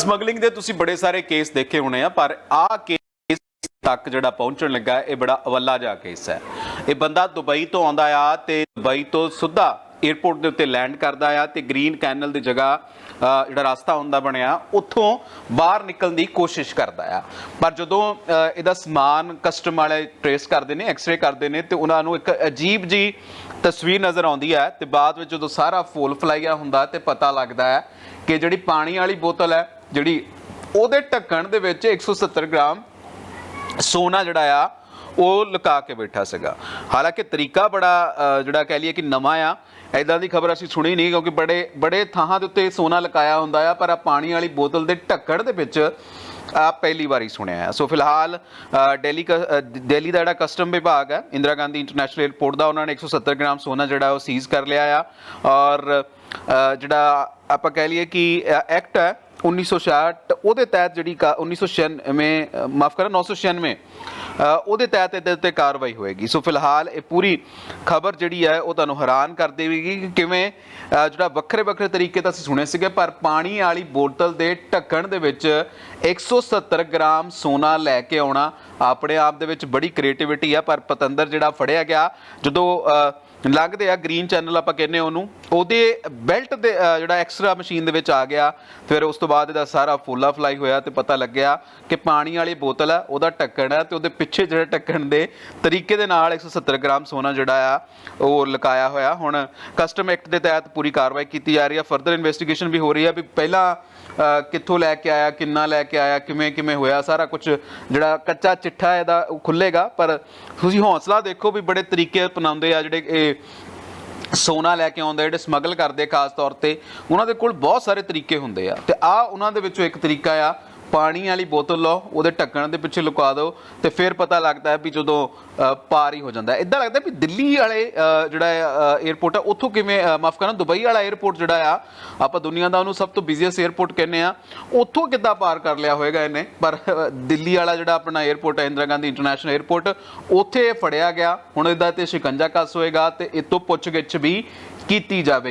Smuggling ਦੇ ਤੁਸੀਂ ਬੜੇ ਸਾਰੇ ਕੇਸ ਦੇਖੇ ਹੋਣੇ ਆ, ਪਰ ਆਹ ਕੇਸ ਤੱਕ ਜਿਹੜਾ ਪਹੁੰਚਣ ਲੱਗਾ, ਇਹ ਬੜਾ ਅਵੱਲਾ ਜਿਹਾ ਕੇਸ ਹੈ। ਇਹ ਬੰਦਾ ਦੁਬਈ ਤੋਂ ਆਉਂਦਾ ਆ ਤੇ ਦੁਬਈ ਤੋਂ ਸਿੱਧਾ 에어ਪੋਰਟ ਦੇ ਉੱਤੇ ਲੈਂਡ ਕਰਦਾ ਆ ਤੇ ਗ੍ਰੀਨ ਕੈਨਲ ਦੀ ਜਗ੍ਹਾ ਜਿਹੜਾ ਰਸਤਾ ਹੁੰਦਾ ਬਣਿਆ, ਉੱਥੋਂ ਬਾਹਰ ਨਿਕਲਣ ਦੀ ਕੋਸ਼ਿਸ਼ ਕਰਦਾ ਆ। ਪਰ ਜਦੋਂ ਇਹਦਾ ਸਮਾਨ ਕਸਟਮ ਵਾਲੇ ਟ੍ਰੇਸ ਕਰਦੇ ਨੇ ਐਕਸ-ਰੇ ਕਰਦੇ ਨੇ ਤੇ ਉਹਨਾਂ ਨੂੰ ਇੱਕ ਅਜੀਬ ਜੀ ਤਸਵੀਰ ਨਜ਼ਰ ਆਉਂਦੀ ਹੈ ਤੇ ਬਾਅਦ ਵਿੱਚ ਜਦੋਂ ਸਾਰਾ ਫੁੱਲ ਫਲਾਈਆ ਹੁੰਦਾ ਤੇ ਪਤਾ ਲੱਗਦਾ ਹੈ ਕਿ ਜਿਹੜੀ ਪਾਣੀ ਵਾਲੀ ਬੋਤਲ ਹੈ ਜਿਹੜੀ ਉਹਦੇ ਢੱਕਣ ਦੇ ਵਿੱਚ 170 ਗ੍ਰਾਮ ਸੋਨਾ ਜਿਹੜਾ ਆ ਉਹ ਲੁਕਾ ਕੇ ਬੈਠਾ ਸੀਗਾ। ਹਾਲਾਂਕਿ ਤਰੀਕਾ ਬੜਾ ਜਿਹੜਾ ਕਹਿ ਲਈਏ ਕਿ ਨਵਾਂ ਆ। ਐਦਾਂ ਦੀ ਖਬਰ ਅਸੀਂ ਸੁਣੀ ਨਹੀਂ ਕਿਉਂਕਿ ਬੜੇ ਬੜੇ ਥਾਂ ਦੇ ਉੱਤੇ ਸੋਨਾ ਲਕਾਇਆ ਹੁੰਦਾ ਆ ਪਰ ਆ ਪਾਣੀ ਵਾਲੀ ਬੋਤਲ ਦੇ ਢੱਕਣ ਦੇ ਵਿੱਚ ਆ ਪਹਿਲੀ ਵਾਰੀ ਸੁਣਿਆ ਹੈ ਸੋ ਫਿਲਹਾਲ ਅ, ਦਿੱਲੀ ਕ- ਅ, ਦਿੱਲੀ ਦਾ ਜਿਹੜਾ ਕਸਟਮ ਵਿਭਾਗ ਹੈ ਇੰਦਰਾ ਗਾਂਧੀ ਇੰਟਰਨੈਸ਼ਨਲ 에ਅਰਪੋਰਟ ਦਾ ਉਹਨਾਂ ਨੇ 170 ਗ੍ਰਾਮ ਸੋਨਾ ਜਿਹੜਾ ਉਹ ਸੀਜ਼ ਕਰ ਲਿਆ ਆ। ਔਰ ਜਿਹੜਾ ਆਪਾਂ ਕਹਿ ਲਈਏ ਕਿ ਐਕਟ ਹੈ 1966 ਉਹਦੇ ਤਹਿਤ ਜਿਹੜੀ ਕਾ- 1996 ਮਾਫ ਕਰੋ 996 ਅ, ਉਹਦੇ ਤਹਿਤ ਇਹਦੇ ਉੱਤੇ ਕਾਰਵਾਈ ਹੋਏਗੀ। ਸੋ ਫਿਲਹਾਲ ਇਹ ਪੂਰੀ ਖਬਰ ਜਿਹੜੀ ਹੈ ਉਹ ਤੁਹਾਨੂੰ ਹੈਰਾਨ ਕਰ ਦੇਵੇਗੀ ਕਿ ਕਿਵੇਂ ਜਿਹੜਾ ਵੱਖਰੇ ਵੱਖਰੇ ਤਰੀਕੇ ਤਾਂ ਅਸੀਂ ਸੁਣੇ ਸੀਗੇ ਪਰ ਪਾਣੀ ਵਾਲੀ ਬੋਤਲ ਦੇ ਢੱਕਣ ਦੇ ਵਿੱਚ 170 ਗ੍ਰਾਮ ਸੋਨਾ ਲੈ ਕੇ ਆਉਣਾ ਆਪਣੇ ਆਪ ਦੇ ਵਿੱਚ ਬੜੀ ਕ੍ਰੀਏਟੀਵਿਟੀ ਆ ਪਰ ਪਤੰਦਰ ਜਿਹੜਾ ਫੜਿਆ ਗਿਆ ਜਦੋਂ ਅ, ਲੱਗਦੇ ਆ ਗ੍ਰੀਨ ਚੈਨਲ ਆਪਾਂ ਕਹਿੰਨੇ ਉਹਨੂੰ ਉਹਦੇ ਬੈਲਟ ਦੇ ਜਿਹੜਾ ਐਕਸਟਰਾ ਮਸ਼ੀਨ ਦੇ ਵਿੱਚ ਆ ਗਿਆ ਫਿਰ ਉਸ ਤੋਂ ਬਾਅਦ ਇਹਦਾ ਸਾਰਾ ਫੁੱਲਾ ਫਲਾਈ ਹੋਇਆ ਤੇ ਪਤਾ ਲੱਗਿਆ ਕਿ ਪਾਣੀ ਵਾਲੀ ਬੋਤਲ ਹੈ ਉਹਦਾ ਢੱਕਣ ਹੈ ਤੇ ਉਹਦੇ ਪਿੱਛੇ ਜਿਹੜਾ ਢੱਕਣ ਦੇ ਤਰੀਕੇ ਦੇ ਨਾਲ 170 ਗ੍ਰਾਮ ਸੋਨਾ ਜਿਹੜਾ ਆ, ਉਹ ਲਕਾਇਆ ਹੋਇਆ। ਹੁਣ ਕਸਟਮ ਐਕਟ ਦੇ ਤਹਿਤ ਪੂਰੀ ਕਾਰਵਾਈ ਕੀਤੀ ਜਾ ਰਹੀ ਹੈ ਫਰਦਰ ਇਨਵੈਸਟੀਗੇਸ਼ਨ ਵੀ ਹੋ ਰਹੀ ਹੈ ਵੀ ਪਹਿਲਾਂ ਕਿੱਥੋਂ ਲੈ ਕੇ ਆਇਆ, ਕਿੰਨਾ ਲੈ ਕੇ ਆਇਆ, ਕਿਵੇਂ ਕਿਵੇਂ ਹੋਇਆ, ਸਾਰਾ ਕੁਝ ਜਿਹੜਾ ਕੱਚਾ ਚਿੱਠਾ ਇਹਦਾ ਉਹ ਖੁੱਲੇਗਾ ਪਰ ਤੁਸੀਂ ਹੌਸਲਾ ਦੇਖੋ ਵੀ ਬੜੇ ਤਰੀਕੇ ਅਪਣਾਉਂਦੇ ਆ ਜਿਹੜੇ ਇਹ ਸੋਨਾ ਲੈ ਕੇ ਆਉਂਦੇ ਜਿਹੜੇ ਸਮਗਲ ਕਰਦੇ ਖਾਸ ਤੌਰ ਤੇ, ਉਹਨਾਂ ਦੇ ਕੋਲ ਬਹੁਤ ਸਾਰੇ ਤਰੀਕੇ ਹੁੰਦੇ ਆ। ਤੇ ਆ ਉਹਨਾਂ ਦੇ ਵਿੱਚੋਂ ਇੱਕ ਤਰੀਕਾ ਆ ਪਾਣੀ ਵਾਲੀ ਬੋਤਲ ਲਓ, ਉਹਦੇ ਢੱਕਣ ਦੇ ਪਿੱਛੇ ਲੁਕਾ ਦਿਓ ਤੇ ਫਿਰ ਪਤਾ ਲੱਗਦਾ ਹੈ ਵੀ ਜਦੋਂ ਪਾਰ ਹੀ ਹੋ ਜਾਂਦਾ। ਹੈ ਇਦਾਂ ਲੱਗਦਾ ਵੀ ਦਿੱਲੀ ਵਾਲੇ ਜਿਹੜਾ ਏਅਰਪੋਰਟ ਆ, ਉੱਥੋਂ ਕਿਵੇਂ ਮਾਫ ਕਰਨਾ, ਦੁਬਈ ਵਾਲਾ ਏਅਰਪੋਰਟ ਜਿਹੜਾ ਆ, ਆਪਾਂ ਦੁਨੀਆ ਦਾ ਉਹਨੂੰ ਸਭ ਤੋਂ ਬਿਜ਼ੀਐਸਟ ਏਅਰਪੋਰਟ ਕਹਿੰਦੇ ਆ, ਉੱਥੋਂ ਕਿੱਦਾਂ ਪਾਰ ਕਰ ਲਿਆ ਹੋਵੇਗਾ ਇਹਨੇ? ਪਰ ਦਿੱਲੀ ਵਾਲਾ ਜਿਹੜਾ ਆਪਣਾ ਏਅਰਪੋਰਟ ਹੈ ਇੰਦਰਾ ਗਾਂਧੀ ਇੰਟਰਨੈਸ਼ਨਲ ਏਅਰਪੋਰਟ ਉੱਥੇ ਫੜਿਆ ਗਿਆ, ਹੁਣ ਇਹਦਾ ਤੇ ਸ਼ਿਕੰਜਾ ਕੱਸ ਹੋਏਗਾ ਤੇ ਇਤੋਂ ਪੁੱਛਗਿੱਛ ਵੀ ਕੀਤੀ ਜਾਵੇਗੀ।